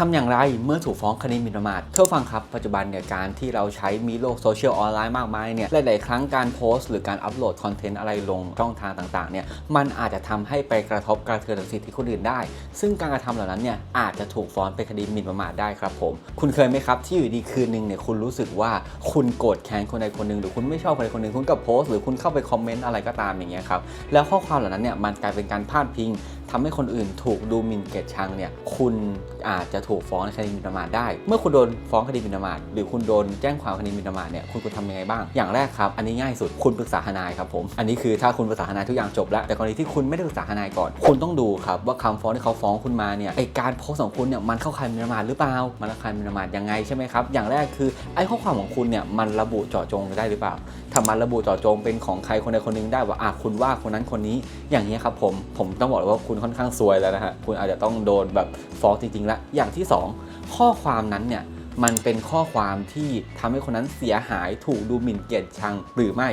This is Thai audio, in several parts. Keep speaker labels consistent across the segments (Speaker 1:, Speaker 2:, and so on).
Speaker 1: ทำอย่างไรเมื่อถูกฟ้องคดีหมิ่นประมาทเท่าฟังครับ ปัจจุบันเนี่ยการที่เราใช้มีโลกโซเชียลออนไลน์มากมายเนี่ยหลาย ๆ ครั้งการโพสต์ หรือการอัปโหลดคอนเทนต์อะไรลงช่องทางต่าง ๆ เนี่ยมันอาจจะทำให้ไปกระทบกระเทือนสิทธิคนอื่นได้ ซึ่งการกระทำเหล่านั้นเนี่ยอาจจะถูกฟ้องเป็นคดีหมิ่นประมาทได้ครับผม คุณเคยไหมครับที่อยู่ดีคืนหนึ่งเนี่ยคุณรู้สึกว่าคุณโกรธแค้นคนใดคนหนึ่งหรือคุณไม่ชอบคนใดคนหนึ่งคุณก็โพสต์หรือคุณเข้าไปคอมเมนต์อะไรก็ตามอย่างเงี้ยครับแล้วข้อความเหล่านั้นเนี่ยมันกลายเป็นการพาดพิง ทำให้คนอื่นถูกดูหมิ่นเกลียรติชังเนี่ยคุณอาจจะถูกฟ้องในคดีหมิ่นประมาทได้ เมื่อคุณโดนฟ้องคดีหมิ่นประมาทหรือคุณโดนแจ้งความคดีหมิ่นประมาทเนี่ยคุณควรทำยังไงบ้าง อย่างแรกครับ อันนี้ง่ายสุดคุณปรึกษาทนายครับผม อันนี้คือถ้าคุณปรึกษาทนายทุกอย่างจบแล้ว แต่กรณีที่คุณไม่ได้ปรึกษาทนายก่อน คุณต้องดูครับว่าคำฟ้องที่เขาฟ้องคุณมาเนี่ยไอการโพสของคุณเนี่ยมันเข้าข่ายหมิ่นประมาทหรือเปล่า มันเข้าข่ายหมิ่นประมาทยังไงใช่ไหมครับ อย่างแรกคือไอข้อความของคุณเนี่ยมันระบุเจาะจงได้หรือเปล่า ถ้ามันระบุเจาะจงเป็นของใครคนใดคนหนึ่งได้ว่าอะคุณว่าคนนั้นคนนี้อย่างนี้ยครับผมผมต้องบอกเลยว่าคุณค่อนข้างซวยแล้วนะฮะคุณอาจจะต้องโดนแบบฟ้องจริงๆแล้วอย่างที่สองข้อความนั้นเนี่ยมันเป็นข้อความที่ทำให้คนนั้นเสียหายถูกดูหมิ่นเกียรติชังหรือไม่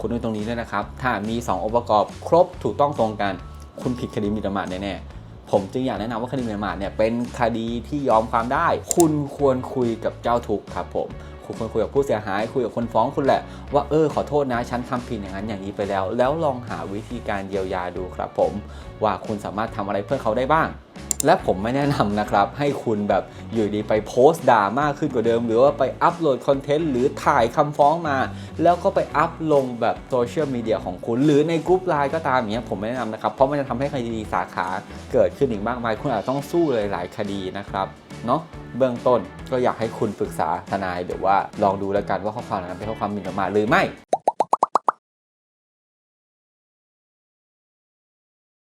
Speaker 1: คุณดูตรงนี้ด้วยนะครับ ถ้ามี 2 องค์ประกอบครบถูกต้องตรงกัน คุณผิดคดีหมิ่นประมาทแน่ๆผมจึงอยากแนะนำว่าคดีหมิ่นประมาทเนี่ยเป็นคดีที่ยอมความได้ คุณควรคุยกับเจ้าทุกข์ครับผม คุณควรคุยกับผู้เสียหาย คุยกับคนฟ้องคุณแหละ ว่าเออขอโทษนะฉันทำผิดอย่างนั้นอย่างนี้ไปแล้ว แล้วลองหาวิธีการเยียวยาดูครับผม ว่าคุณสามารถทำอะไรเพื่อเขาได้บ้างและผมไม่แนะนำนะครับ ให้คุณแบบอยู่ดีไปโพสต์ด่ามากขึ้นกว่าเดิม หรือว่าไปอัปโหลดคอนเทนต์หรือถ่ายคำฟ้องมา แล้วก็ไปอัพลงแบบโซเชียลมีเดียของคุณ หรือในกลุ่มไลน์ก็ตามอย่างเงี้ยผมไม่แนะนำนะครับ เพราะมันจะทำให้คดีสาขาเกิดขึ้นอีกมากมาย คุณอาจจะต้องสู้เลยหลายคดีนะครับ เนาะเบื้องต้นก็อยากให้คุณปรึกษาทนายหรือว่าลองดูแล้วกันว่าข้อความนั้นเป็นข้อความหมิ่นประมาทหรือไม่